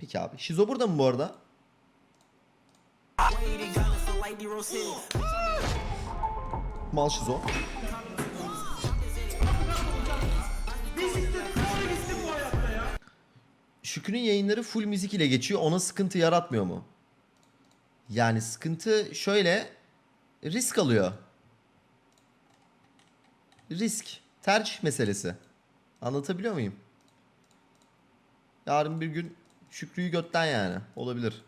Peki abi. Şizo burada mı bu arada? Mal Şizo. Şükrü'nün yayınları full müzik ile geçiyor. Ona sıkıntı yaratmıyor mu? Yani sıkıntı şöyle risk alıyor. Risk. Tercih meselesi. Anlatabiliyor muyum? Yarın bir gün Şükrü'yü götten yani. Olabilir.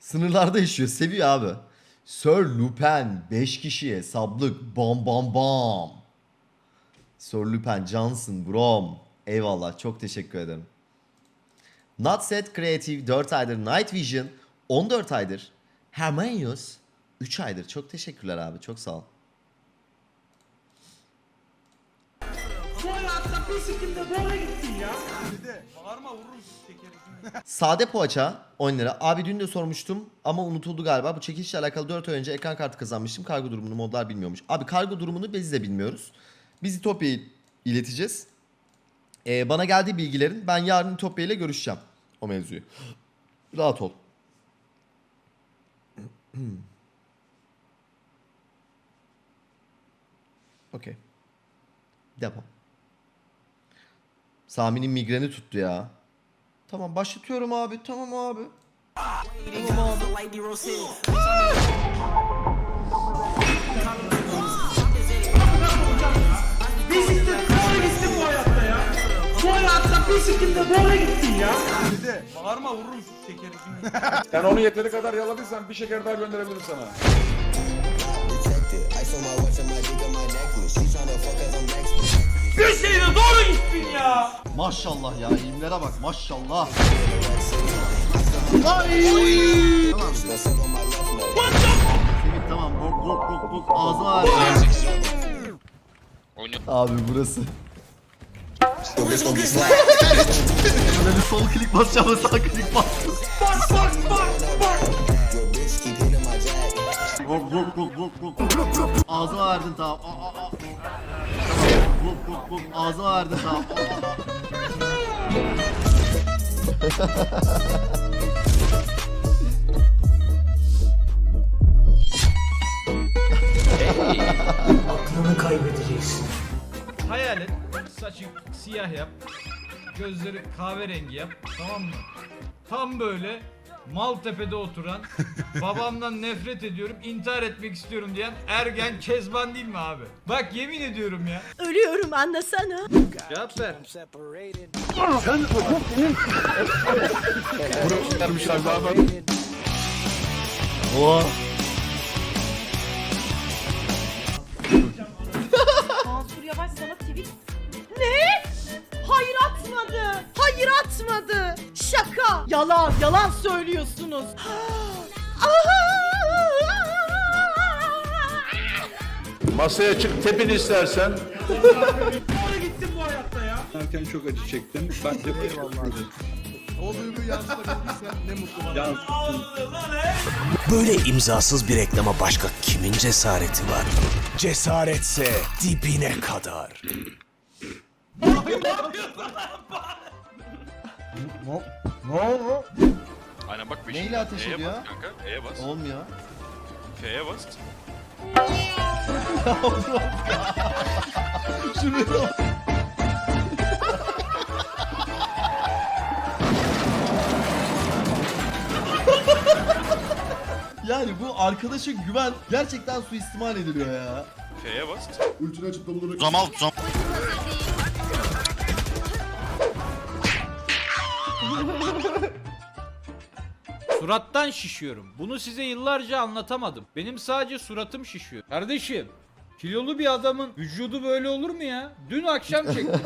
Sınırlarda yaşıyor. Seviyor abi. Sir Lupin 5 kişiye sablık bam bam bam. Sir Lupin Johnson Brom. Eyvallah çok teşekkür ederim. Not Set Creative 4 aydır. Night Vision 14 aydır. Hermanius 3 aydır. Çok teşekkürler abi. Çok sağ ol. Bir sikimde böyle gittin ya. Sade poğaça 10 lira. Abi dün de sormuştum ama unutuldu galiba. Bu çekilişle alakalı 4 ay önce ekran kartı kazanmıştım. Kargo durumunu modlar bilmiyormuş. Abi kargo durumunu biz de bilmiyoruz. Biz İtopya'ya ileteceğiz. Ee, bana geldiği bilgilerin ben yarın İtopya ile görüşeceğim o mevzuyu. Rahat ol. Okey. Devam. Sami'nin migreni tuttu ya. Tamam başlatıyorum abi. Tamam abi. Bir sikimde böyle gittin bu hayatta ya. Bu hayatta bir sikimde böyle gittin ya. Sen onu yeteri kadar yaladıysan bir şeker daha gönderebilirim sana. Ice on my watch and my dick on my necklace. She tryna fuck cause I'm next. Bir şeyle doğru gittin ya. Maşallah ya ilimlere bak maşallah. Semih tamam bok bok bok bok ağzıma ver. Abi burası. Böyle bir sol klik basacağım ve sağ klik bas. Bak bak bak bak. Ağzıma verdin tamam. Aa, aa, aa. Bok ağzıma. Aa, aa. Aklını kaybedeceksin. Hayal et. Saçı siyah yap. Gözleri kahverengi yap. Tamam mı? Tam böyle Maltepe'de oturan babamdan nefret ediyorum intihar etmek istiyorum diyen ergen kezban değil mi abi? Bak yemin ediyorum ya. Ölüyorum anlasana. Cevap ver. Mansur Yavaş sana tweet... Ne? Hayır atmadı. Hayır atmadı. Şaka. Yalan. Yalan söylüyorsunuz. Masaya çık tepin istersen. Böyle gittin bu hayatta ya. Erken çok acı çektim. Ben de Böyle imzasız bir reklama başka kimin cesareti var? Cesaretse dibine kadar. Aynen bak beşinci. Neyle ateş E'ye ediyor? bas kanka. E'ye bas. Olmuyor. F'ye bas. Yani bu arkadaşa güven gerçekten suistimal ediliyor ya. F'ye bas. Zamal zam. Surattan şişiyorum. Bunu size yıllarca anlatamadım. Benim sadece suratım şişiyor. Kardeşim kilolu bir adamın vücudu böyle olur mu ya? Dün akşam çektim.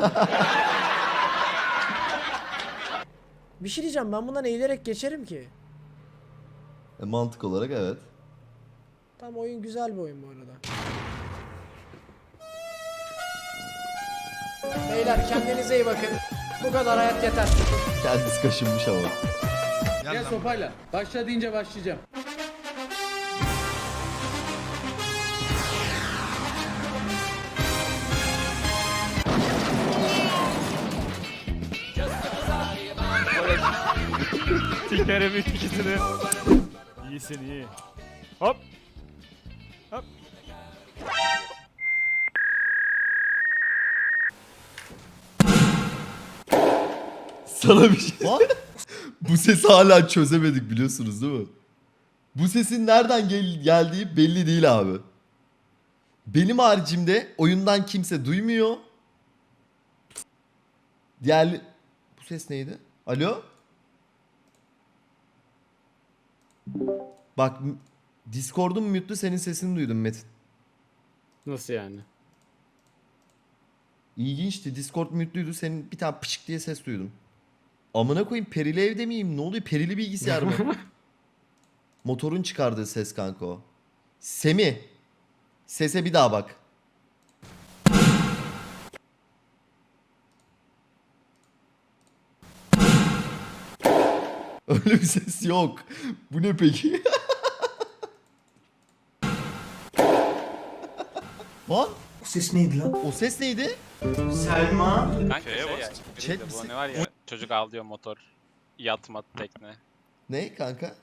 Bir şey diyeceğim ben bundan eğilerek geçerim ki. E, mantık olarak evet. Tam oyun güzel bir oyun bu arada. Beyler kendinize iyi bakın. Bu kadar hayat yeter. Kendisi kaşınmış ama. Gel sopayla. Başla deyince başlayacağım. Sikerim ikisini. İyisin iyi. Hop. Hop. Sana bir şey... Bu sesi hala çözemedik biliyorsunuz değil mi? Bu sesin nereden gel- geldiği belli değil abi. Benim haricimde oyundan kimse duymuyor. Diğer... Bu ses neydi? Alo? Bak Discord'um mute'lu senin sesini duydum Metin. Nasıl yani? İlginçti. Discord mute'luydu. Senin bir tane pışık diye ses duydum. Amına koyayım perili evde miyim? Ne oluyor? Perili bilgisayar mı? Motorun çıkardığı ses kanka o. Semi. Sese bir daha bak. Öyle bir ses yok. Bu ne peki? Lan O ses neydi lan? o ses neydi? Selma. F'ye bas. Chat misin? var ya çocuk ağlıyor motor. Yatmat tekne. Ne kanka?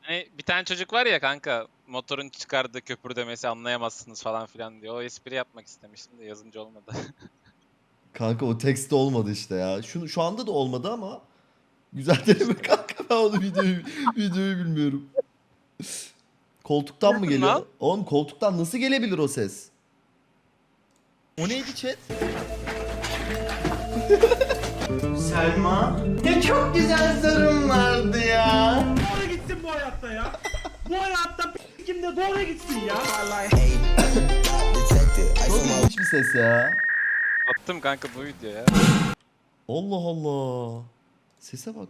Hani bir tane çocuk var ya kanka motorun çıkardığı köpür demesi anlayamazsınız falan filan diyor. O espri yapmak istemiştim de yazınca olmadı. Kanka o tekste olmadı işte ya. Şunu şu anda da olmadı ama güzel deneme kanka. Ben onu videoyu videoyu bilmiyorum. Koltuktan mı geliyor? lan? Oğlum koltuktan nasıl gelebilir o ses? O neydi chat? Selma. Ne çok güzel sarım vardı ya. Doğru gitsin bu hayatta ya. Bu hayatta kimde doğru gitsin ya. Çok ilginç bir ses ya. Attım kanka bu video ya. Allah Allah. Sese bak.